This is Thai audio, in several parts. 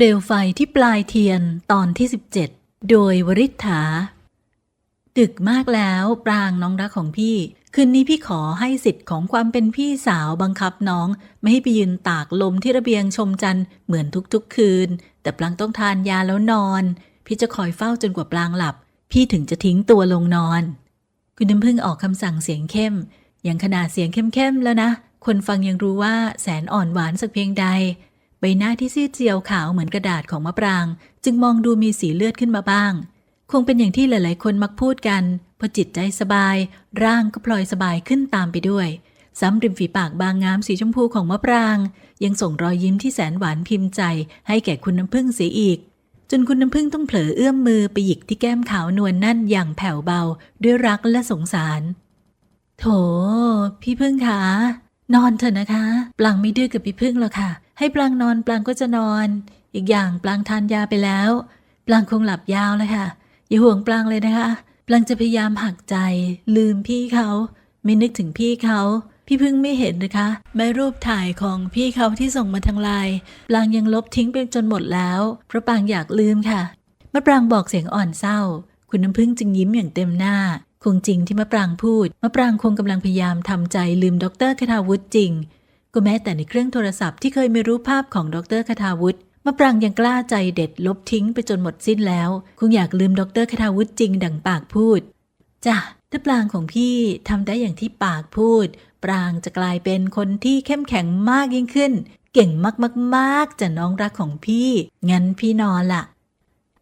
เปลวไฟที่ปลายเทียนตอนที่ 17 โดยวริษฐา ดึกมากแล้วปรางน้องรักของพี่ คืนนี้พี่ขอให้สิทธิ์ของความเป็นพี่สาวบังคับน้อง ไม่ให้ไปยืนตากลมที่ระเบียงชมจันทร์เหมือนทุกๆคืน แต่ปรางต้องทานยาแล้วนอน พี่จะคอยเฝ้าจนกว่าปรางหลับ พี่ถึงจะทิ้งตัวลงนอน คุณน้ำพึ่งออกคำสั่งเสียงเข้มอย่างขนาดเสียงเข้มๆแล้วนะ คนฟังยังรู้ว่าแสนอ่อนหวานสักเพียงใด ใบหน้าที่ซีดเจียวขาวเหมือนกระดาษของมะปราง จึงมองดูมีสีเลือดขึ้นมาบ้าง คงเป็นอย่างที่หลาย ๆ คนมักพูดกันพอจิตใจสบาย ร่างก็พลอยสบายขึ้นตามไปด้วยซ้ำริมฝีปากบางงามสีชมพูของมะปราง ยังส่งรอยยิ้มที่แสนหวานพิมพ์ใจ ให้แก่คุณน้ำพึ่งเสียอีก จนคุณน้ำพึ่งต้องเผลอเอื้อมมือไปหยิกที่แก้มขาวนวลนั่นอย่างแผ่วเบาด้วยรักและสงสาร โถ พี่พึ่งคะนอนเถอะนะคะ ปลางไม่ดื้อกับพี่พึ่งหรอกค่ะ ให้ปลางนอนปลางก็จะนอน อีกอย่างปลางทานยาไปแล้ว ปลางคงหลับยาวเลยค่ะ อย่าห่วงปลางเลยนะคะ ปลางจะพยายามหักใจ ลืมพี่เขาไม่นึกถึงพี่เขาพี่พึ่งไม่เห็นนะคะแม้รูปถ่ายของพี่เขาที่ส่งมาทางไลน์ปลางยังลบทิ้งไปจนหมดแล้วเพราะปลางอยากลืมค่ะมะปรางบอกเสียงอ่อนเศร้า คุณน้ำพึ่งจึงยิ้มอย่างเต็มหน้า คงจริงที่มะปรางพูดมะปรางคงกำลังพยายามทำใจลืมดรคทาวุฒิจริง ก็แม้แต่ในเครื่องโทรศัพท์ที่เคยไมีรูปภาพของดรคทาวุฒิมะปรางยังกล้าใจเด็ดลบทิ้งไปจนหมดสิ้นแล้ว คงอยากลืมดรคทาวุฒิจริงดังปากพูดจ้ะถ้าปรางของพี่ทำได้อย่างที่ปากพูด ปรางจะกลายเป็นคนที่เข้มแข็งมากยิ่งขึ้น เก่งมากๆๆจะน้องรักของพี่ งั้นพี่นอนละ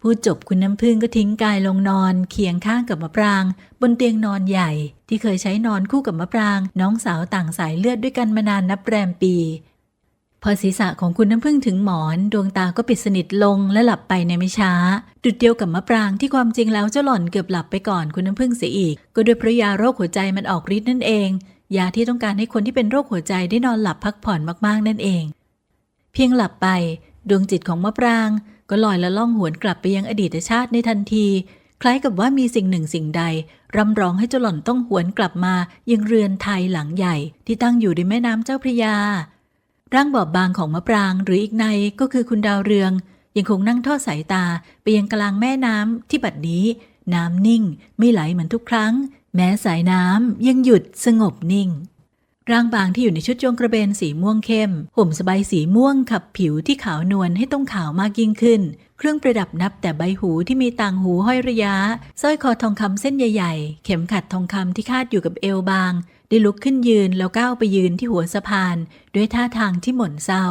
พูดจบคุณน้ำพึ่งก็ทิ้งกายลงนอน เคียงข้างกับมะปราง บนเตียงนอนใหญ่ ที่เคยใช้นอนคู่กับมะปราง น้องสาวต่างสายเลือดด้วยกันมานานนับแรมปี พอศีรษะของคุณน้ำพึ่งถึงหมอน ดวงตาก็ปิดสนิทลงและหลับไปในไม่ช้า ดุดเดียวกับมะปรางที่ความจริงแล้วเจ้าหล่อนเกือบหลับไปก่อนคุณน้ำพึ่งเสียอีก ก็ด้วยเพราะยาโรคหัวใจมันออกฤทธิ์นั่นเองยาที่ต้องการให้คนที่เป็นโรคหัวใจได้นอนหลับพักผ่อนมากๆนั่นเอง เพียงหลับไป ดวงจิตของมะปราง ก็ลอยละล่องหวนกลับไปยังอดีตชาติในทันที คล้ายกับว่ามีสิ่งหนึ่งสิ่งใดรำร้องให้เจ้าหล่อนต้องหวนกลับมายังเรือนไทยหลังใหญ่ที่ตั้งอยู่ในแม่น้ำเจ้าพระยา ร่างบอบบางของมะปรางหรืออีกในก็คือคุณดาวเรือง ยังคงนั่งทอดสายตาไปยังกลางแม่น้ำที่บัดนี้ น้ำนิ่ง ไม่ไหลเหมือนทุกครั้ง แม้สายน้ำยังหยุดสงบนิ่ง ร่างบางที่อยู่ในชุดโจงกระเบนสีม่วงเข้ม ห่มสบายสีม่วงขับผิวที่ขาวนวลให้ต้องขาวมากยิ่งขึ้น เครื่องประดับนับแต่ใบหูที่มีต่างหูห้อยระยะสร้อยคอทองคำเส้นใหญ่ๆ เข็มขัดทองคำที่คาดอยู่กับเอวบาง ได้ลุกขึ้นยืนแล้วก้าวไปยืนที่หัวสะพาน ด้วยท่าทางที่หม่นเศร้า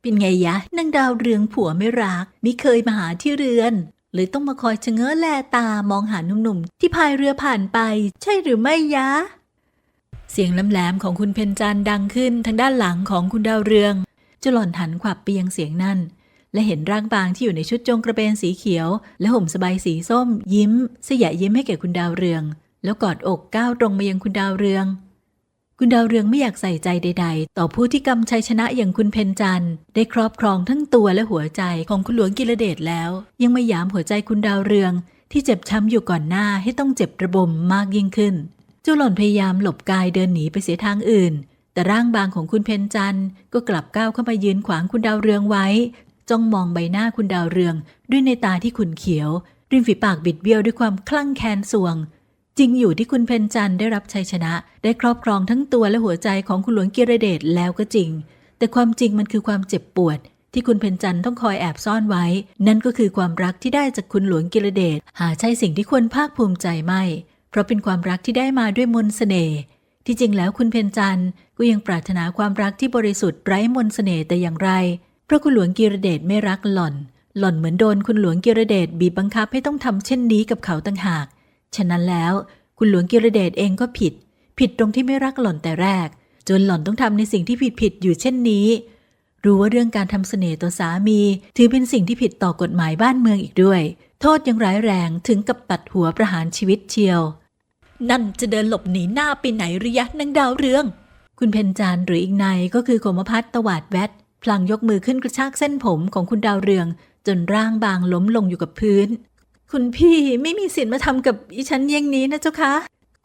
เป็นไงยะนางดาวเรืองผัวไม่รักมิเคยมาหาที่เรือนเลยต้องมาคอยชะเง้อแลตามองหาหนุ่มๆที่พายเรือผ่านไป ใช่หรือไม่ยะ เสียงแหลมๆของคุณเพนจันดังขึ้นทางด้านหลังของคุณดาวเรืองจ้าหล่อนหันขวับไปยังเสียงนั่น และเห็นร่างบางที่อยู่ในชุดจงกระเบนสีเขียว และห่มสบายสีส้ม ยิ้มสยะยิ้มให้แก่คุณดาวเรือง แล้วกอดอกก้าวตรงมายังคุณดาวเรือง คุณดาวเรืองไม่อยากใส่ใจใด ๆ ต่อผู้ที่กำชัยชนะอย่างคุณเพนจันได้ครอบครองทั้งตัวและหัวใจของคุณหลวงกิรเดชแล้ว ยังไม่ยามหัวใจคุณดาวเรือง ที่เจ็บช้ำอยู่ก่อนหน้าให้ต้องเจ็บระบมมากยิ่งขึ้น จ้าหล่อนพยายามหลบกายเดินหนีไปเสียทางอื่น แต่ร่างบางของคุณเพนจันก็กลับก้าวเข้ามายืนขวางคุณดาวเรืองไว้ จ้องมองใบหน้าคุณดาวเรือง ด้วยในตาที่ขุ่นเขียว ริมฝีปากบิดเบี้ยวด้วยความคลั่งแค้นสวง จริงอยู่ที่คุณเพนจันได้รับชัยชนะ ได้ครอบครองทั้งตัวและหัวใจของคุณหลวงกิรเดชแล้วก็จริง แต่ความจริงมันคือความเจ็บปวด ที่คุณเพนจันต้องคอยแอบซ่อนไว้ นั่นก็คือความรักที่ได้จากคุณหลวงกิรเดชหาใช่สิ่งที่ควรภาคภูมิใจไม่ เพราะเป็นความรักที่ได้มาด้วยมนต์เสน่ห์ที่จริงแล้วคุณเพนจันต์ก็ยังปรารถนาความรักที่บริสุทธิ์ไร้มนต์เสน่ห์แต่อย่างไรเพราะคุณหลวงกิรเดชไม่รักหล่อน หล่อนเหมือนโดนคุณหลวงกิรเดชบีบบังคับให้ต้องทำเช่นนี้กับเขาต่างหาก ฉะนั้นแล้วคุณหลวงกิรเดชเองก็ผิด ผิดตรงที่ไม่รักหล่อนแต่แรก จนหล่อนต้องทำในสิ่งที่ผิดผิดอยู่เช่นนี้ รู้ว่าเรื่องการทำเสน่ห์ต่อสามี ถือเป็นสิ่งที่ผิดต่อกฎหมายบ้านเมืองอีกด้วย โทษยังร้ายแรงถึงกับตัดหัวประหารชีวิตเชียว นั่นจะเดินหลบหนีหน้าไปไหนหรือยักนางดาวเรือง คุณเพนจานหรืออีกนายก็คือโคมพัฒน์ตวาดแวดพลางยกมือขึ้นกระชากเส้นผมของคุณดาวเรือง จนร่างบางล้มลงอยู่กับพื้น คุณพี่ไม่มีสิทธิ์มาทำกับอีฉันอย่งนี้นะเจ้าคะ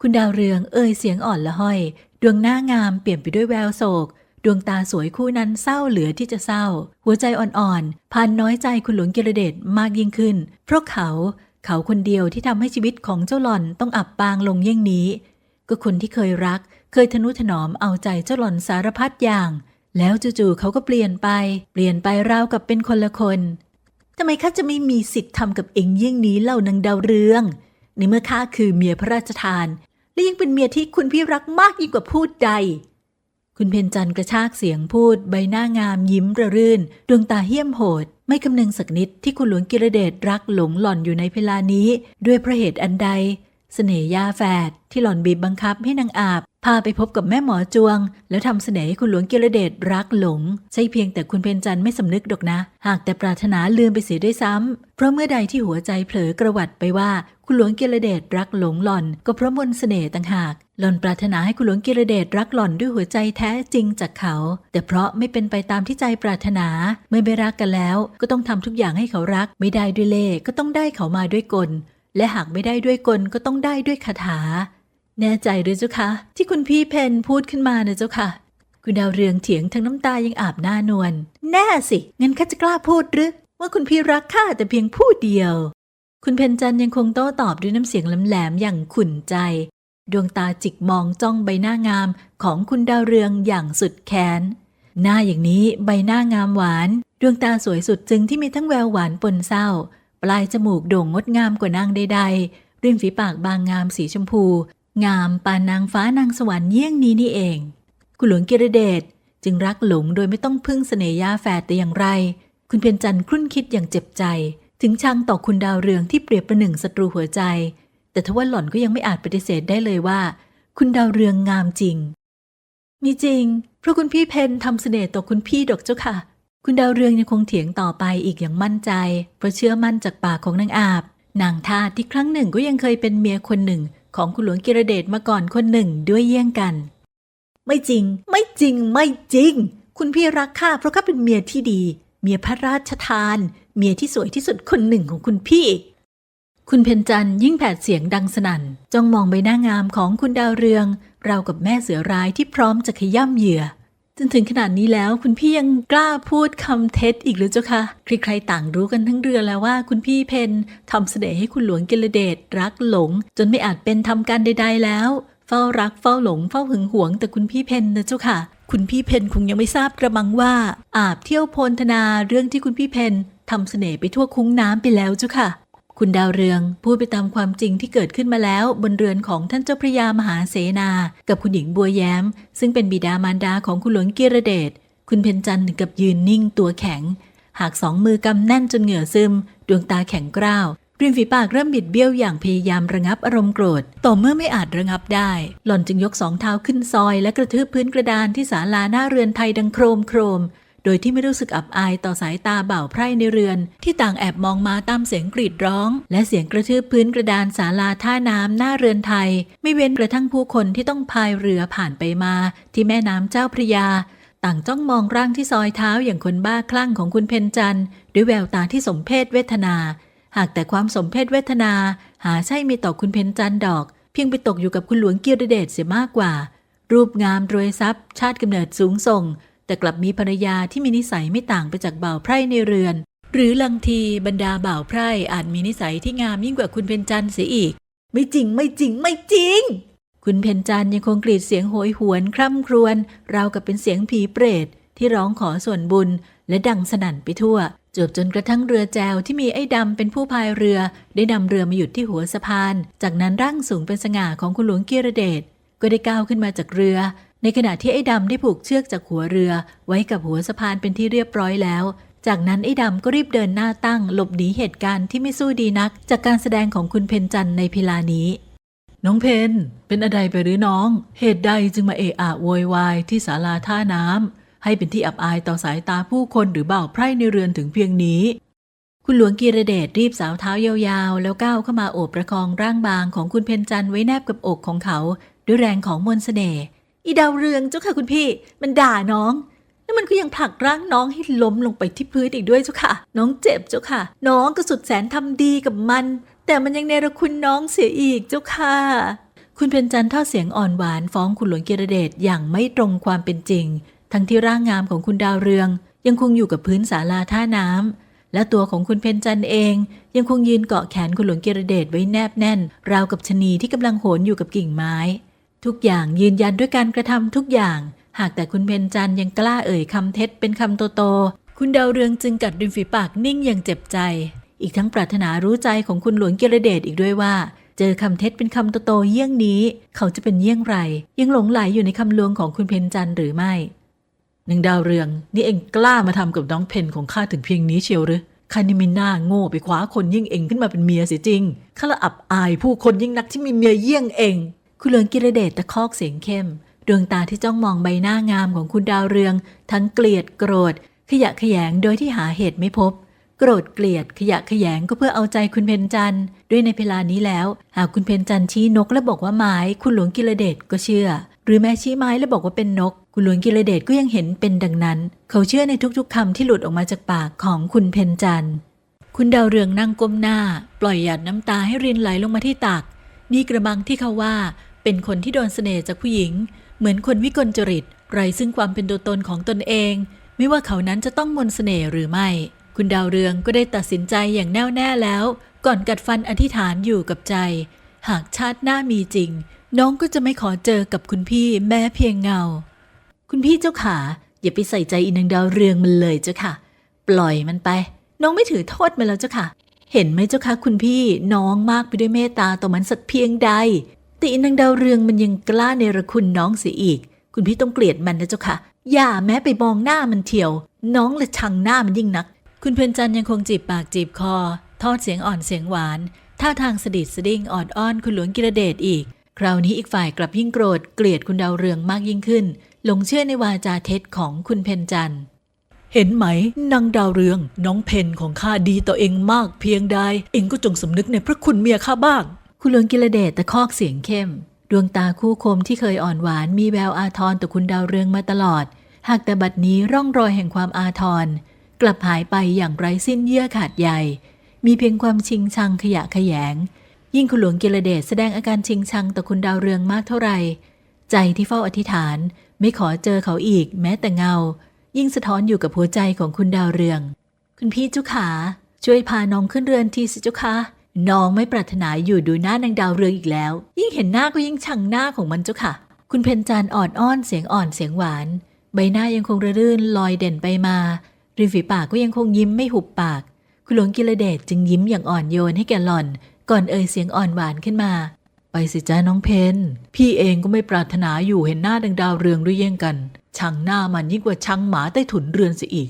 คุณดาวเรืองเอ่ยเสียงอ่อนละห้อย ดวงหน้างามเปลี่ยนไปด้วยแววโศก ดวงตาสวยคู่นั้นเศร้าเหลือที่จะเศร้า หัวใจอ่อนๆพันน้อยใจคุณหลวงกิรเดชมากยิ่งขึ้น เพราะเขา เขาคนเดียวที่ทำให้ชีวิตของเจ้าหล่อนต้องอับปางลงเยี่ยงนี้ ก็คนที่เคยรัก เคยทนุถนอมเอาใจเจ้าหล่อนสารพัดอย่าง แล้วจู่ๆเขาก็เปลี่ยนไป เปลี่ยนไปราวกับเป็นคนละคนทำไมข้าจะไม่มีสิทธิ์ทำกับเองเยี่ยงนี้เล่านางดาวเรือง ในเมื่อข้าคือเมียพระราชทาน และยังเป็นเมียที่คุณพี่รักมากยิ่งกว่าพูดใด คุณเพนจันกระชากเสียงพูด ใบหน้างามยิ้มระรื่น ดวงตาเหี้ยมโหด ไม่คำนึงสักนิดที่คุณหลวงกิรเดชรักหลงหล่อนอยู่ในเวลานี้ ด้วยเพราะเหตุอันใดเสน่ห์ยาแฝดที่หล่อนบีบบังคับให้นางอาบ พาไปพบกับแม่หมอจวง แล้วทำเสน่ห์ให้คุณหลวงกิรเดชรักหลง ใช่เพียงแต่คุณเพนจันไม่สำนึกดอกนะ หากแต่ปรารถนาลืมไปเสียด้วยซ้ำเพราะเมื่อใดที่หัวใจเผลอกระวัดไปว่า คุณหลวงกิรเดชรักหลงหล่อน ก็เพราะมนต์เสน่ห์ต่างหาก หล่อนปรารถนาให้คุณหลวงกิรเดชรักหล่อนด้วยหัวใจแท้จริงจากเขา แต่เพราะไม่เป็นไปตามที่ใจปรารถนาเมื่อไม่รักกันแล้ว ก็ต้องทำทุกอย่างให้เขารัก ไม่ได้ด้วยเล่ก็ต้องได้เขามาด้วยกล และหากไม่ได้ด้วยกลก็ต้องได้ด้วยคาถา แน่ใจหรือเจ้าคะที่คุณพี่เพนพูดขึ้นมานะเจ้าค่ะ คุณดาวเรืองเถียงทั้งน้ำตายังอาบหน้านวลแน่สิงั้นข้าจะกล้าพูดหรือว่าคุณพี่รักข้าแต่เพียงผู้เดียวคุณเพนจันยังคงโต้ตอบด้วยน้ำเสียงแหลมๆอย่างขุ่นใจ ดวงตาจิกมองจ้องใบหน้างามของคุณดาวเรืองอย่างสุดแค้น หน้าอย่างนี้ใบหน้างามหวาน ดวงตาสวยสุดจึงที่มีทั้งแววหวานปนเศร้า ปลายจมูกโด่งงดงามกว่านางใดๆ ริมฝีปากบางงามสีชมพู งามปานนางฟ้านางสวรรค์เยี่ยงนี้นี่เอง คุณหลวงกิรเดชจึงรักหลงโดยไม่ต้องพึ่งเสน่หยาแฝดแต่อย่างไร คุณเพียรจันทร์ครุ่นคิดอย่างเจ็บใจ ถึงชังต่อคุณดาวเรืองที่เปรียบประหนึ่งศัตรูหัวใจ แต่ทว่าหล่อนก็ยังไม่อาจปฏิเสธได้เลยว่า คุณดาวเรืองงามจริง มีจริง เพราะคุณพี่เพนทำเสน่ห์ต่อคุณพี่ดอกเจ้าค่ะ คุณดาวเรืองยังคงเถียงต่อไปอีกอย่างมั่นใจ เพราะเชื่อมั่นจากปากของนางอาบ นางทาที่ครั้งหนึ่งก็ยังเคยเป็นเมียคนหนึ่ง ของคุณหลวงกิรเดชมาก่อนคนหนึ่งด้วยเยี่ยงกัน ไม่จริง ไม่จริง ไม่จริง คุณพี่รักข้าเพราะข้าเป็นเมียที่ดี เมียพระราชทาน เมียที่สวยที่สุดคนหนึ่งของคุณพี่ คุณเพนจันยิ่งแผดเสียงดังสนั่นจ้องมองใบหน้างามของคุณดาวเรือง เราวกับแม่เสือร้ายที่พร้อมจะขย่ำเหยื่อ จนถึงขนาดนี้แล้วคุณพี่ยังกล้าพูดคำเท็จอีกหรือเจ้าคะใครๆต่างรู้กันทั้งเรือแล้วว่าคุณพี่เพนทำเสน่ห์ให้คุณหลวงกิรเดชรักหลง จนไม่อาจเป็นทำการใด ๆ แล้ว เฝ้ารักเฝ้าหลงเฝ้าหึงหวง แต่คุณพี่เพนนะเจ้าค่ะ คุณพี่เพนคงยังไม่ทราบกระมังว่า อาบเที่ยวโพลธนาเรื่องที่คุณพี่เพนทำเสน่ห์ไปทั่วคุ้งน้ำไปแล้วเจ้าค่ะ คุณดาวเรืองพูดไปตามความจริงที่เกิดขึ้นมาแล้วบนเรือนของท่านเจ้าพระยามหาเสนา กับคุณหญิงบัวแย้ม ซึ่งเป็นบิดามารดาของคุณหลวงกิรเดชคุณเพนจันทร์ถึงกับยืนนิ่งตัวแข็ง หากสองมือกำแน่นจนเหงื่อซึม ดวงตาแข็งกร้าวริมฝีปากเริ่มบิดเบี้ยวอย่างพยายามระงับอารมณ์โกรธ ต่อเมื่อไม่อาจระงับได้ หล่อนจึงยกสองเท้าขึ้นซอยและกระทืบพื้นกระดานที่ศาลาหน้าเรือนไทยดังโครมโครม โดยที่ไม่รู้สึกอับอายต่อสายตาเบ่าวไพร่ในเรือน ที่ต่างแอบมองมาตามเสียงกรีดร้อง และเสียงกระทืบพื้นกระดานศาลาท่าน้ำหน้าเรือนไทย ไม่เว้นกระทั่งผู้คนที่ต้องพายเรือผ่านไปมา ที่แม่น้ำเจ้าพระยา ต่างจ้องมองร่างที่ซอยเท้าอย่างคนบ้าคลั่งของคุณเพนจันด้วยแววตาที่สมเพศเวทนา หากแต่ความสมเพศเวทนา หาใช่มีต่อคุณเพนจันดอก เพียงไปตกอยู่กับคุณหลวงเกียรติเดชเสียมากกว่า รูปงามรวยทรัพย์ ชาติกำเนิดสูงส่ง แต่กลับมีภรรยาที่มีนิสัยไม่ต่างไปจากบ่าวไพร่ในเรือน หรือลังทีบรรดาบ่าวไพร่อาจมีนิสัยที่งามยิ่งกว่าคุณเพนจันเสียอีก ไม่จริงไม่จริงไม่จริง คุณเพนจันยังคงกรีดเสียงโหยหวนคร่ำครวญราวกับเป็นเสียงผีเปรตที่ร้องขอส่วนบุญ และดังสนั่นไปทั่วจบจนกระทั่งเรือแจวที่มีไอ้ดำเป็นผู้พายเรือ ได้นำเรือมาหยุดที่หัวสะพาน จากนั้นร่างสูงเป็นสง่าของคุณหลวงเกียรเดชก็ได้ก้าวขึ้นมาจากเรือ ในขณะที่ไอ้ดำได้ผูกเชือกจากหัวเรือ ไว้กับหัวสะพานเป็นที่เรียบร้อยแล้ว จากนั้นไอ้ดำก็รีบเดินหน้าตั้ง หลบหนีเหตุการณ์ที่ไม่สู้ดีนัก จากการแสดงของคุณเพนจันในพิลานี้ น้องเพนเป็นอะไรไปหรือน้อง เหตุใดจึงมาเอะอะโวยวายที่ศาลาท่าน้ำให้เป็นที่อับอายต่อสายตาผู้คนหรือเบ่าไพร่ในเรือนถึงเพียงนี้คุณหลวงกีรเดชรีบสาวเท้ายาวๆ แล้วก้าวเข้ามาโอบประคองร่างบางของคุณเพนจันไว้แนบกับอกของเขา ด้วยแรงของมนต์เสน่ห์ อีดาวเรืองเจ้าค่ะคุณพี่ มันด่าน้อง แล้วมันก็ยังผลักร่างน้องให้ล้มลงไปที่พื้นอีกด้วยเจ้าค่ะ น้องเจ็บเจ้าค่ะ น้องก็สุดแสนทำดีกับมัน แต่มันยังเนรคุณน้องเสียอีกเจ้าค่ะ คุณเพนจันทร์ทอดเสียงอ่อนหวานฟ้องคุณหลวงกิรเดชอย่างไม่ตรงความเป็นจริง ทั้งที่ร่างงามของคุณดาวเรือง ยังคงอยู่กับพื้นศาลาท่าน้ำและตัวของคุณเพนจันเอง ยังคงยืนเกาะแขนคุณหลวงเกรเดชไว้แนบแน่น ราวกับชะนีที่กำลังโหนอยู่กับกิ่งไม้ ทุกอย่างยืนยันด้วยการกระทำทุกอย่าง หากแต่คุณเพนจันยังกล้าเอ่ยคำเท็จเป็นคำโตๆคุณดาวเรืองจึงกัดริมฝีปากนิ่งอย่างเจ็บใจ อีกทั้งปรารถนารู้ใจของคุณหลวงเกรเดชอีกด้วยว่า เจอคำเท็จเป็นคำโตๆเยี่ยงนี้ เขาจะเป็นเยี่ยงไร ยังหลงไหลอยู่ในคำลวงของคุณเพนจันหรือไม่หนึ่งดาวเรือง นี่เองกล้ามาทำกับน้องเพนของข้าถึงเพียงนี้เชียวหรือข้านี่ม่น่าโง่ไปคว้าคนยิ่งเองขึ้นมาเป็นเมียเสียจริงข้าละอับอายผู้คนยิ่งนักที่มีเมียเยี่ยงเอง คุณหลวงกิรเดชตะคอกเสียงเข้ม ดวงตาที่จ้องมองใบหน้างามของคุณดาวเรือง ทั้งเกลียดโกรธ ขยะแขยงโดยที่หาเหตุไม่พบ โกรธเกลียดขยะแขยงก็เพื่อเอาใจคุณเพนจันด้วยในเวลานี้แล้ว หากคุณเพนจันชี้นกและบอกว่าไม้คุณหลวงกิรเดชก็เชื่อ หรือแม้ชี้ไม้และบอกว่าเป็นนก คุณหลวงกิรเดชก็ยังเห็นเป็นดังนั้น เขาเชื่อในทุกๆคำที่หลุดออกมาจากปากของคุณเพนจันคุณดาวเรืองนั่งก้มหน้า ปล่อยหยาดน้ำตาให้รินไหลลงมาที่ตัก นี่กระบังที่เขาว่า เป็นคนที่โดนเสน่ห์จากผู้หญิง เหมือนคนวิกลจริตไรซึ่งความเป็นตัวตนของตนเอง ไม่ว่าเขานั้นจะต้องมนเสน่ห์หรือไม่ คุณดาวเรืองก็ได้ตัดสินใจอย่างแน่วแน่แล้ว ก่อนกัดฟันอธิษฐานอยู่กับใจ หากชาติหน้ามีจริง น้องก็จะไม่ขอเจอกับคุณพี่แม้เพียงเงา คุณพี่เจ้าขาอย่าไปใส่ใจอีนางดาวเรืองมันเลยเจ้าค่ะ ปล่อยมันไป น้องไม่ถือโทษมันแล้วเจ้าค่ะ เห็นไหมเจ้าค่ะคุณพี่น้องมากไปด้วยเมตตาต่อมันสักเพียงใด ต่อีนางดาวเรืองมันยังกล้าในระคุณน้องเสียอีก คุณพี่ต้องเกลียดมันนะเจ้าค่ะ อย่าแม้ไปมองหน้ามันเที่ยว น้องลยชังหน้ามันยิ่งนัก คุณเพนจันยังคงจีบปากจีบคอ ทอดเสียงอ่อนเสียงหวาน ท่าทางสดิดสดิ้งอ่อนอ้อนคุณหลวงกิรเดชอีก คราวนี้อีกฝ่ายกลับยิ่งโกรธเกลียดคุณดาวเรืองมากยิ่งขึ้น หลงเชื่อในวาจาเท็จของคุณเพนจันทร์เห็นไหมนางดาวเรืองน้องเพนของข้าดีต่อเองมากเพียงใด เองก็จงสำนึกในพระคุณเมียข้าบ้าง คุณหลวงกิรเดชตะคอกเสียงเข้ม ดวงตาคู่คมที่เคยอ่อนหวานมีแววอาทรต่อคุณดาวเรืองมาตลอด หากแต่บัดนี้ร่องรอยแห่งความอาทร กลับหายไปอย่างไร้สิ้นเยื่อขาดใยมีเพียงความชิงชังขยะขยง ยิ่งคุณหลวงกิรเดชแสดงอาการชิงชังต่อคุณดาวเรืองมากเท่าไหร่ใจที่เฝ้าอธิษฐาน ไม่ขอเจอเขาอีก แม้แต่เงา ยิ่งสะท้อนอยู่กับหัวใจของคุณดาวเรือง คุณพี่เจ้าขาช่วยพาน้องขึ้นเรือนทีสิเจ้าคะ น้องไม่ปรารถนาอยู่ดูหน้านางดาวเรืองอีกแล้ว ยิ่งเห็นหน้าก็ยิ่งชังหน้าของมันเจ้าค่ะ คุณเพนจันอ่อนอ้อนเสียงอ่อนเสียงหวาน ใบหน้ายังคงระรื่นลอยเด่นไปมา ริมฝีปากก็ยังคงยิ้มไม่หุบปาก คุณหลวงกิรเดชจึงยิ้มอย่างอ่อนโยนให้แก่หล่อน ก่อนเอ่ยเสียงอ่อนหวานขึ้นมา ไปสิจ้าน้องเพนพี่เองก็ไม่ปรารถนาอยู่เห็นหน้าดังดาวเรืองด้วยเย่งกัน ชังหน้ามันยิ่งกว่าชังหมาใต้ถุนเรือนเสียอีก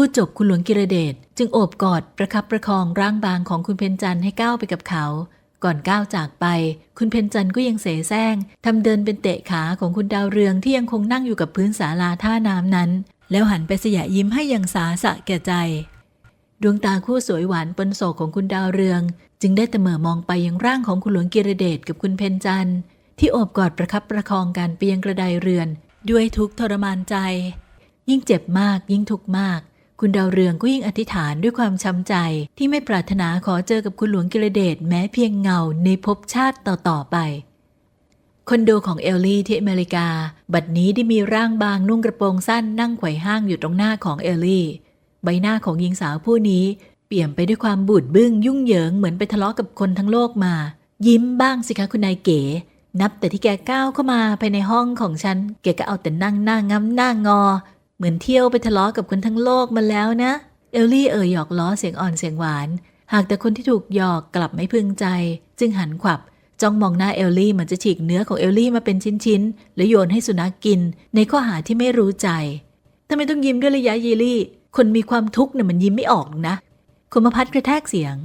พูดจบคุณหลวงกิรเดชจึงโอบกอดประคับประคองร่างบางของคุณเพนจันให้ก้าวไปกับเขา ก่อนก้าวจากไป คุณเพนจันก็ยังเสแสร้งทำเดินเป็นเตะขาของคุณดาวเรืองที่ยังคงนั่งอยู่กับพื้นศาลาท่าน้ำนั้น แล้วหันไปสยะยิ้มให้อย่างสาสะแก่ใจ ดวงตาคู่สวยหวานปนโศกของคุณดาวเรือง จึงได้แต่เหม่อมองไปยังร่างของคุณหลวงกิรเดชกับคุณเพนจันที่โอบกอดประคับประคองกันไปยังกระไดเรือน ด้วยทุกทรมานใจ ยิ่งเจ็บมากยิ่งทุกข์มาก คุณดาวเรืองก็ยิ่งอธิษฐานด้วยความช้ำใจ ที่ไม่ปรารถนาขอเจอกับคุณหลวงกิรเดชแม้เพียงเงาในภพชาติต่อๆไป คอนโดของเอลลี่ที่อเมริกา บัดนี้ได้มีร่างบางนุ่งกระโปรงสั้นนั่งไขว่ห้างอยู่ตรงหน้าของเอลลี่ ใบหน้าของหญิงสาวผู้นี้ เปลี่ยมไปด้วยความบูดบึ้งยุ่งเหยิงเหมือนไปทะเลาะกับคนทั้งโลกมา ยิ้มบ้างสิคะคุณนายเก๋นับแต่ที่แกก้าวเข้ามาภายในห้องของฉัน แกก็เอาแต่นั่งหน้างำหน้างอ เหมือนเที่ยวไปทะเลาะกับคนทั้งโลกมาแล้วนะ เอลลี่เอ่ยหยอกล้อเสียงอ่อนเสียงหวาน หากแต่คนที่ถูกหยอกกลับไม่พึงใจ จึงหันขวับจ้องมองหน้าเอลลี่เหมือนจะฉีกเนื้อของเอลลี่มาเป็นชิ้นๆ แล้วโยนให้สุนัขกกิน ในข้อหาที่ไม่รู้ใจทำไมต้องยิ้มด้วยระยะเยลลี่ คนมีความทุกข์น่ะมันยิ้มไม่ออกหรอกนะคมพัดกระแทกเสียง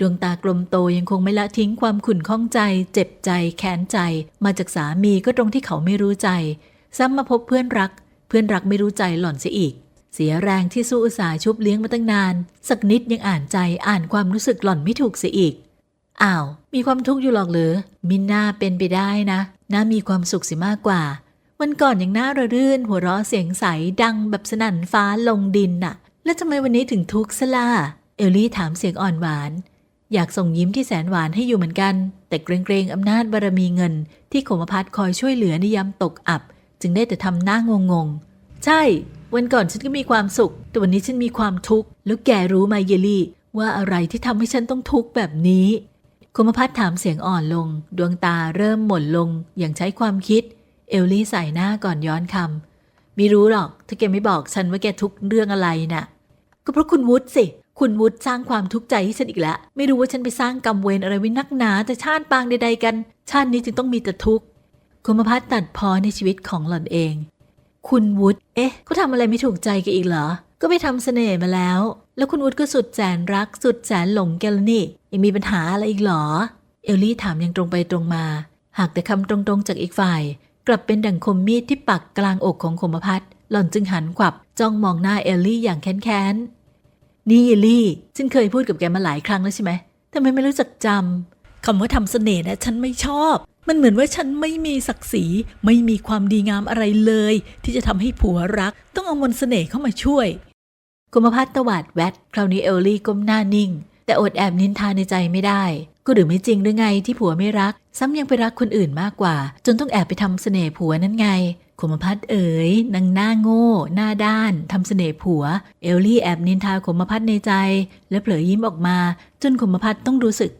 ดวงตากลมโตยังคงไม่ละทิ้งความขุ่นข้องใจ เจ็บใจ แค้นใจ มาจากสามีก็ตรงที่เขาไม่รู้ใจ ซ้ำมาพบเพื่อนรัก เพื่อนรักไม่รู้ใจหล่อนเสียอีก เสียแรงที่สู้อุตสาห์ชุบเลี้ยงมาตั้งนาน สักนิดยังอ่านใจอ่านความรู้สึกหล่อนไม่ถูกเสียอีก อ้าว มีความทุกข์อยู่หรอกหรือมินน่าเป็นไปได้นะน่ามีความสุขสิมากกว่า วันก่อนยังน่าระรื่น หัวเราะเสียงใสดังแบบสนั่นฟ้าลงดินน่ะ แล้วทำไมวันนี้ถึงทุกข์ซะล่ะเอลลี่ถามเสียงอ่อนหวาน อยากส่งยิ้มที่แสนหวานให้อยู่เหมือนกัน แต่เกรงๆอำนาจบารมีเงิน ที่ขมพัดคอยช่วยเหลือในยามตกอับ จึงได้แต่ทำหน้างงงๆใช่ วันก่อนฉันก็มีความสุข แต่วันนี้ฉันมีความทุกข์ แล้วแกรู้ไหมเยลลี่ ว่าอะไรที่ทำให้ฉันต้องทุกข์แบบนี้คุมพัฒน์ถามเสียงอ่อนลง ดวงตาเริ่มหม่นลง อย่างใช้ความคิด เอลลี่ใส่หน้าก่อนย้อนคำไม่รู้หรอก ถ้าแกไม่บอกฉันว่าแกทุกข์เรื่องอะไรน่ะ ก็เพราะคุณวุฒิสิ คุณวุฒิสร้างความทุกข์ใจให้ฉันอีกแล้ว ไม่รู้ว่าฉันไปสร้างกรรมเวรอะไรไว้นักหนา แต่ชาติปางใดๆกัน ชาตินี้จึงต้องมีแต่ทุกข์ คุมพัฒน์ตัดพอในชีวิตของหล่อนเอง คุณวุฒิเอ๊ะเขาทำอะไรไม่ถูกใจแกอีกเหรอ ก็ไปทำเสน่ห์มาแล้ว แล้วคุณวุฒิก็สุดแสนรัก สุดแสนหลงแกแล้วนี่ยังมีปัญหาอะไรอีกเหรอ เอลลี่ถามอย่างตรงไปตรงมา หากแต่คำตรงๆจากอีกฝ่าย กลับเป็นดั่งคมมีดที่ปักกลางอกของคมพัฒน์หล่อนจึงหันขวับจ้องมองหน้าเอลลี่อย่างแค้นๆนี่เอลลี่ฉันเคยพูดกับแกมาหลายครั้งแล้วใช่ไหมทำไมไม่รู้จักจำ คำว่าทำเสน่ห์นะฉันไม่ชอบ มันเหมือนว่าฉันไม่มีศักดิ์ศรีไม่มีความดีงามอะไรเลย ที่จะทำให้ผัวรัก ต้องเอามนต์เสน่ห์เข้ามาช่วย กุมภพัฒตวาดแวดคราวนี้เอลลี่ก้มหน้านิ่ง แต่อดแอบนินทาในใจไม่ได้ ก็หรือไม่จริงหรือไงที่ผัวไม่รัก ซ้ำยังไปรักคนอื่นมากกว่า จนต้องแอบไปทำเสน่ห์ผัวนั่นไงกุมพัฒเอ๋ยนางหน้าโง่ หน้าด้านทำเสน่ห์ผัว เอลลี่แอบนินทากุมพัฒในใจ และเผลอยิ้มออกมา จนกุมพัฒต้องรู้สึก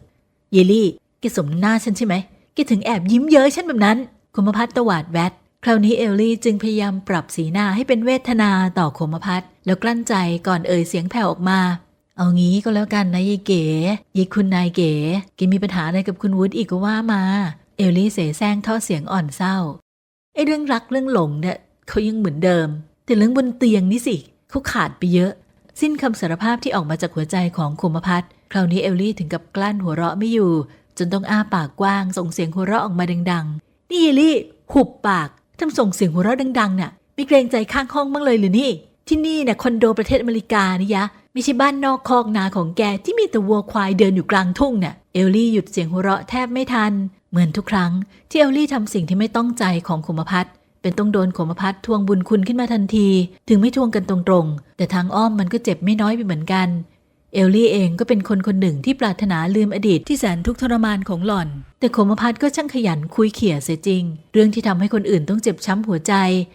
เยลลี่แกสมน้ำหน้าฉันใช่ไหมแกถึงแอบยิ้มเย้ยฉันแบบนั้น คมพัฒตวาดแวดคราวนี้เอลลี่จึงพยายามปรับสีหน้าให้เป็นเวทนาต่อคมพัฒแล้วกลั้นใจก่อนเอ่ยเสียงแผ่วออกมา เอางี้ก็แล้วกันนะยายเก๋ยายคุณนายเก๋แกมีปัญหาอะไรกับคุณวุฒิอีกก็ว่ามา เอลลี่เสแสร้งท่อเสียงอ่อนเศร้าไอ้เรื่องรักเรื่องหลงเนี่ยเขายังเหมือนเดิม แต่เรื่องบนเตียงนี่สิเขาขาดไปเยอะ สิ้นคำสารภาพที่ออกมาจากหัวใจของคมพัฒน์ คราวนี้เอลลี่ถึงกับกลั้นหัวเราะไม่อยู่ จนต้องอ้าปากกว้าง ส่งเสียงหัวเราะออกมาดังๆ นี่เอลลี่ หุบปากทำส่งเสียงหัวเราะดังๆ น่ะไม่เกรงใจข้างห้องบ้างเลยหรือนี่ ที่นี่น่ะคอนโดประเทศอเมริกานี่ยะไม่ใช่บ้านนอกคอกนาของแกที่มีแต่วัวควายเดินอยู่กลางทุ่งน่ะเอลลี่หยุดเสียงหัวเราะแทบไม่ทัน เหมือนทุกครั้ง ที่เอลลี่ทำสิ่งที่ไม่ต้องใจของขมพัฒเป็นต้องโดนขมพัฒทวงบุญคุณขึ้นมาทันที ถึงไม่ทวงกันตรงๆ แต่ทางอ้อมมันก็เจ็บไม่น้อยไปเหมือนกัน เอลลี่เองก็เป็นคนคนหนึ่งที่ปรารถนาลืมอดีตที่แสนทุกข์ทรมานของหล่อน แต่โคมพัฒน์ก็ช่างขยันคุยเขี่ยเสียจริง เรื่องที่ทำให้คนอื่นต้องเจ็บช้ำหัวใจ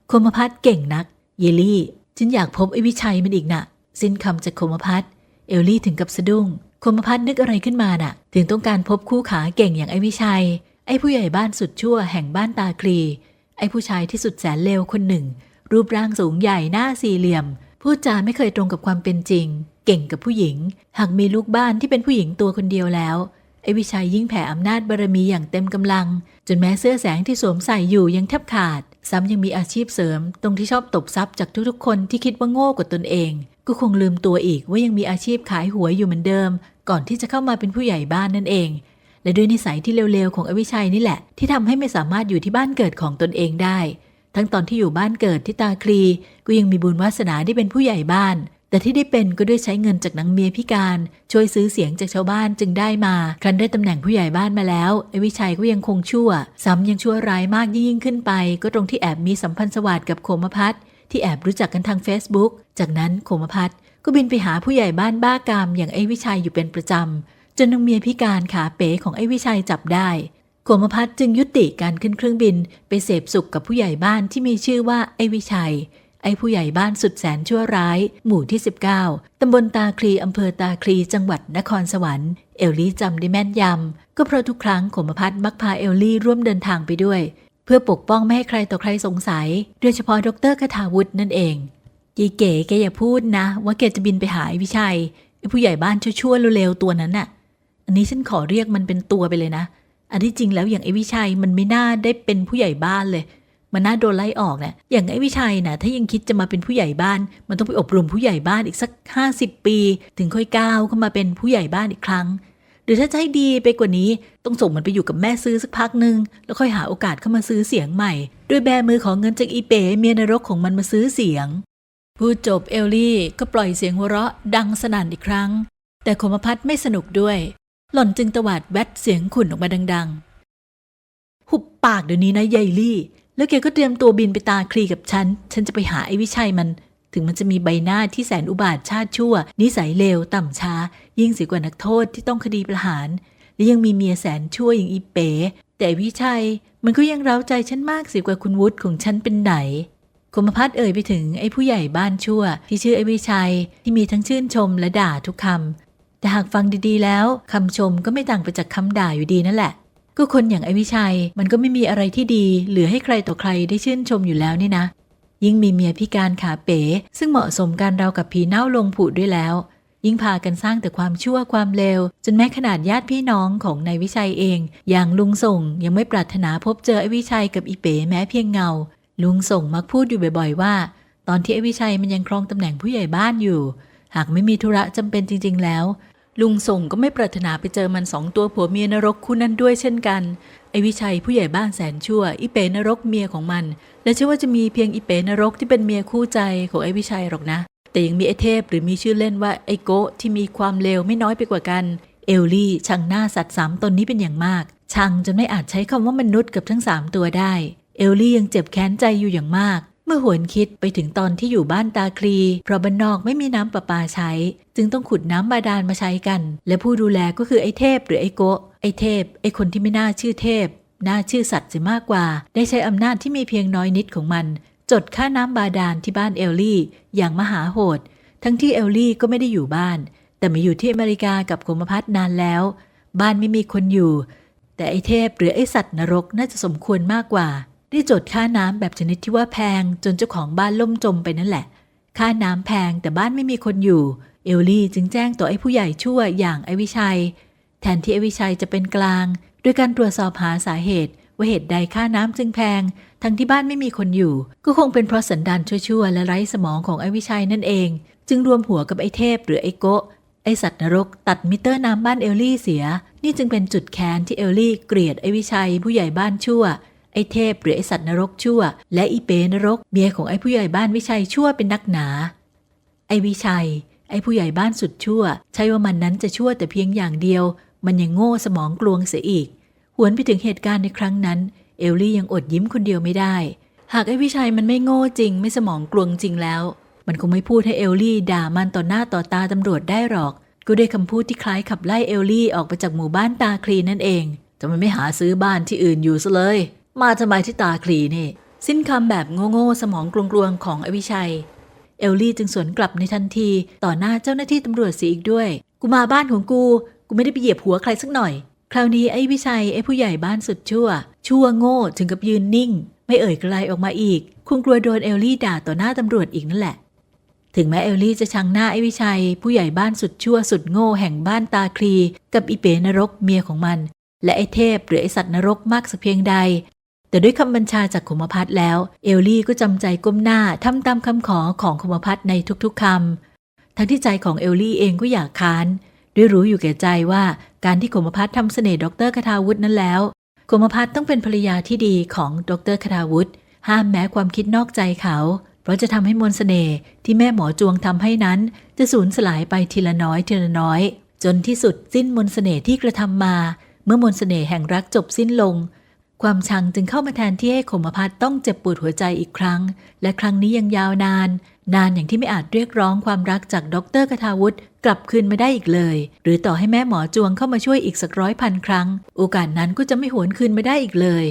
โคมพัฒน์เก่งนัก เยลลี่ ฉันอยากพบไอ้วิชัยมันอีกน่ะ สิ้นคำจากโคมพัฒน์เอลลี่ถึงกับสะดุ้งโคมพัฒน์นึกอะไรขึ้นมาน่ะ ถึงต้องการพบคู่ขาเก่งอย่างไอ้วิชัย ไอ้ผู้ใหญ่บ้านสุดชั่วแห่งบ้านตาคลี ไอ้ผู้ชายที่สุดแสนเลวคนหนึ่ง รูปร่างสูงใหญ่หน้าสี่เหลี่ยม พูดจาไม่เคยตรงกับความเป็นจริง เก่งกับผู้หญิง หากมีลูกบ้านที่เป็นผู้หญิงตัวคนเดียวแล้ว ไอ้วิชัยยิ่งแผ่อำนาจบารมีอย่างเต็มกำลัง จนแม้เสื้อแสงที่สวมใส่อยู่ยังแทบขาด ซ้ำยังมีอาชีพเสริม ตรงที่ชอบตบทรัพย์จากทุกๆ คนที่คิดว่าโง่กว่าตนเอง ก็คงลืมตัวอีกว่ายังมีอาชีพขายหวยอยู่เหมือนเดิม ก่อนที่จะเข้ามาเป็นผู้ใหญ่บ้านนั่นเอง และด้วยนิสัยที่เลวๆของอวิชัยนี่แหละ ที่ทำให้ไม่สามารถอยู่ที่บ้านเกิดของตนเองได้ ทั้งตอนที่อยู่บ้านเกิดที่ตาคลีก็ยังมีบุญวาสนาได้เป็นผู้ใหญ่บ้าน แต่ที่ได้เป็นก็ด้วยใช้เงินจากนางเมียพิการ ช่วยซื้อเสียงจากชาวบ้านจึงได้มา ครั้นได้ตำแหน่งผู้ใหญ่บ้านมาแล้วไอ้วิชัยก็ยังคงชั่ว ซ้ำยังชั่วร้ายมากยิ่งขึ้นไป ก็ตรงที่แอบมีสัมพันธ์สวัสดิ์กับโคมพัฒที่แอบรู้จักกันทาง Facebook จากนั้นโคมพัฒก็บินไปหาผู้ใหญ่บ้านบ้ากามอย่างไอ้วิชัยอยู่เป็นประจำจนนางเมียพิการขาเป๋ของไอ้วิชัยจับได้โคมพัฒจึงยุติการขึ้นเครื่องบิน ไปเสพสุขกับผู้ใหญ่บ้านที่มีชื่อว่าไอ้วิชัย ไอ้ผู้ใหญ่บ้านสุดแสนชั่วร้าย หมู่ที่ 19 ตำบลตาคลีอำเภอตาคลีจังหวัดนครสวรรค์ เอลลี่จำได้แม่นยำ ก็เพราะทุกครั้งขมพัฒมักพาเอลลี่ร่วมเดินทางไปด้วย เพื่อปกป้องไม่ให้ใครต่อใครสงสัย โดยเฉพาะดรคทาวุฒินั่นเองยีเก๋แกอย่าพูดนะ ว่าแกจะบินไปหาไอ้วิชัยไอ้ผู้ใหญ่บ้านชั่วๆเร็วๆตัวนั้นน่ะ อันนี้ฉันขอเรียกมันเป็นตัวไปเลยนะ อันที่จริงแล้วอย่างไอ้วิชัยมันไม่น่าได้เป็นผู้ใหญ่บ้านเลย มันน่าโดนไล่ออกนะอย่างไอ้วิชัยนะถ้ายังคิดจะมาเป็นผู้ใหญ่บ้าน มันต้องไปอบรมผู้ใหญ่บ้านอีกสักห้าสิบปี ถึงค่อยก้าวเข้ามาเป็นผู้ใหญ่บ้านอีกครั้ง หรือถ้าจะให้ดีไปกว่านี้ต้องส่งมันไปอยู่กับแม่ซื้อสักพักหนึ่งแล้วค่อยหาโอกาสเข้ามาซื้อเสียงใหม่ ด้วยแบมือของเงินจากอีเป๋เมียนรกของมันมาซื้อเสียงพูดจบเอลลี่ก็ปล่อยเสียงหัวเราะดังสนั่นอีกครั้ง แต่คมพัฒน์ไม่สนุกด้วย หล่อนจึงตวาดแวดเสียงขุ่นออกมาดัง ๆ หุบปากเดี๋ยวนี้นะยายลี่ แล้วแกก็เตรียมตัวบินไปตาคลีกับฉัน ฉันจะไปหาไอ้วิชัยมัน ถึงมันจะมีใบหน้าที่แสนอุบาทชาติชั่ว นิสัยเลวต่ำช้า ยิ่งเสียกว่านักโทษที่ต้องคดีประหาร และยังมีเมียแสนชั่วอย่างอีเป๋ แต่วิชัยมันก็ยังเร้าใจฉันมากเสียกว่าคุณวุฒิของฉันเป็นไหนคมพัฒน์เอ่ยไปถึงไอ้ผู้ใหญ่บ้านชั่ว ที่ชื่อไอ้วิชัยที่มีทั้งชื่นชมและด่าทุกคำแต่หากฟังดีๆแล้วคำชมก็ไม่ต่างไปจากคำด่าอยู่ดีนั่นแหละ ก็คนอย่างไอวิชัยมันก็ไม่มีอะไรที่ดี เหลือให้ใครต่อใครได้ชื่นชมอยู่แล้วนี่นะ ยิ่งมีเมียพิการขาเป๋ ซึ่งเหมาะสมกันเรากับผีเน่าลงผุดด้วยแล้ว ยิ่งพากันสร้างแต่ความชั่วความเลวจนแม้ขนาดญาติพี่น้องของนายวิชัยเอง อย่างลุงส่งยังไม่ปรารถนาพบเจอไอวิชัยกับอีเป๋แม้เพียงเงา ลุงส่งมักพูดอยู่บ่อย ๆ ว่า ตอนที่ไอวิชัยมันยังครองตำแหน่งผู้ใหญ่บ้านอยู่ หากไม่มีธุระจำเป็นจริง ๆ แล้ว ลุงส่งก็ไม่ปรารถนาไปเจอมันสองตัวผัวเมียนรกคู่นั้นด้วยเช่นกัน ไอวิชัยผู้ใหญ่บ้านแสนชั่ว อีเป๋นรกเมียของมัน และเชื่อว่าจะมีเพียงอีเป๋นรกที่เป็นเมียคู่ใจของไอวิชัยหรอกนะ แต่ยังมีไอเทพหรือมีชื่อเล่นว่าไอโกะที่มีความเลวไม่น้อยไปกว่ากัน เอลลี่ช่างหน้าสัตว์สามตนนี้เป็นอย่างมากช่างจนไม่อาจใช้คำว่ามนุษย์กับทั้งสามตัวได้ เอลลี่ยังเจ็บแค้นใจอยู่อย่างมาก เมื่อหวนคิดไปถึงตอนที่อยู่บ้านตาคลี เพราะบ้านนอกไม่มีน้ำประปาใช้ จึงต้องขุดน้ำบาดาลมาใช้กัน และผู้ดูแลก็คือไอ้เทพหรือไอ้โกะไอ้เทพ ไอ้คนที่ไม่น่าชื่อเทพ น่าชื่อสัตว์เสียมากกว่า ได้ใช้อำนาจที่มีเพียงน้อยนิดของมัน จดค่าน้ำบาดาลที่บ้านเอลลี่ อย่างมหาโหด ทั้งที่เอลลี่ก็ไม่ได้อยู่บ้าน แต่มาอยู่ที่อเมริกากับโคมพัฒนานแล้ว บ้านไม่มีคนอยู่ แต่ไอ้เทพหรือไอ้สัตว์นรกน่าจะสมควรมากกว่า ได้จดค่าน้ำแบบชนิดที่ว่าแพงจนเจ้าของบ้านล่มจมไปนั่นแหละ ค่าน้ำแพงแต่บ้านไม่มีคนอยู่ เอลลี่จึงแจ้งต่อไอ้ผู้ใหญ่ชั่วอย่างไอวิชัย แทนที่ไอวิชัยจะเป็นกลาง โดยการตรวจสอบหาสาเหตุ ว่าเหตุใดค่าน้ำจึงแพง ทั้งที่บ้านไม่มีคนอยู่ ก็คงเป็นเพราะสันดานชั่วๆและไร้สมองของไอวิชัยนั่นเอง จึงรวมหัวกับไอเทพหรือไอโกะไอสัตว์นรกตัดมิเตอร์น้ำบ้านเอลลี่เสีย นี่จึงเป็นจุดแค้นที่เอลลี่เกลียดไอวิชัยผู้ใหญ่บ้านชั่ว ไอ้เทพหรือไอ้สัตว์นรกชั่ว และอีเปนรกเมียของไอ้ผู้ใหญ่บ้านวิชัยชั่วเป็นนักหนา ไอ้วิชัย ไอ้ผู้ใหญ่บ้านสุดชั่ว ใช่ว่ามันนั้นจะชั่วแต่เพียงอย่างเดียว มันยังโง่สมองกลวงเสียอีก หวนไปถึงเหตุการณ์ในครั้งนั้น เอลลี่ยังอดยิ้มคนเดียวไม่ได้ หากไอ้วิชัยมันไม่โง่จริง ไม่สมองกลวงจริงแล้ว มันคงไม่พูดให้เอลลี่ด่ามันต่อหน้าต่อตาตำรวจได้หรอกก็ด้วยคำพูดที่คล้ายขับไล่เอลลี่ออกไปจากหมู่บ้านตาคลีนั่นเองจะมันไม่หาซื้อบ้านที่อื่นอยู่ซะเลย มาทำไมที่ตาคลีนี่ สิ้นคำแบบโง่ๆสมองกลวงๆของไอ้วิชัย เอลลี่จึงสวนกลับในทันที ต่อหน้าเจ้าหน้าที่ตำรวจเสียอีกด้วย กูมาบ้านของกู กูไม่ได้ไปเหยียบหัวใครสักหน่อย คราวนี้ไอ้วิชัยไอ้ผู้ใหญ่บ้านสุดชั่ว ชั่วโง่ถึงกับยืนนิ่ง ไม่เอ่ยกระไรออกมาอีก คงกลัวโดนเอลลี่ด่าต่อหน้าตำรวจอีกนั่นแหละ ถึงแม้เอลลี่จะชังหน้าไอ้วิชัย ผู้ใหญ่บ้านสุดชั่วสุดโง่แห่งบ้านตาคลี กับอีเป๋นรกเมียของมันและไอ้เทพหรือไอ้สัตว์นรกมากสักเพียงใด แต่ด้วยคำบัญชาจากขมพัฒแล้ว เอลลี่ก็จำใจก้มหน้าทำตามคำขอของขมพัฒในทุกๆคำทั้งที่ใจของเอลลี่เองก็อยากค้าน ด้วยรู้อยู่แก่ใจว่าการที่ขมพัฒทำเสน่ห์ดรคทาวุฒินั้นแล้วขมพัฒต้องเป็นภรรยาที่ดีของดรคทาวุฒิห้ามแม้ความคิดนอกใจเขา เพราะจะทำให้มนสเสน่ห์ที่แม่หมอจวงทำให้นั้น จะสูญสลายไปทีละน้อยทีละน้อย จนที่สุดสิ้นมนสเสน่ห์ที่กระทำมา เมื่อมนสเสน่ห์แห่งรักจบสิ้นลง ความชังจึงเข้ามาแทนที่ให้ขมพัฒต้องเจ็บปวดหัวใจอีกครั้ง และครั้งนี้ยังยาวนาน นานอย่างที่ไม่อาจเรียกร้องความรักจากดรคทาวุฒิกลับคืนมาได้อีกเลย หรือต่อให้แม่หมอจวงเข้ามาช่วยอีกสักร้อยพันครั้ง โอกาสนั้นก็จะไม่หวนคืนมาได้อีกเลย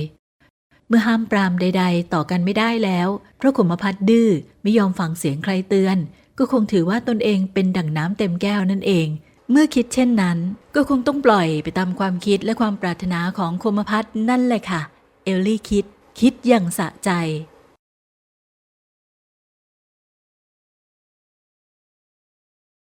เมื่อห้ามปรามใด ๆ ต่อกันไม่ได้แล้วเพราะขมพัฒดื้อไม่ยอมฟังเสียงใครเตือน ก็คงถือว่าตนเองเป็นดั่งน้ำเต็มแก้วนั่นเอง เมื่อคิดเช่นนั้น ก็คงต้องปล่อยไปตามความคิดและความปรารถนาของคมพัฒน์นั่นแหละค่ะ เอลลี่คิด คิดอย่างสะใจ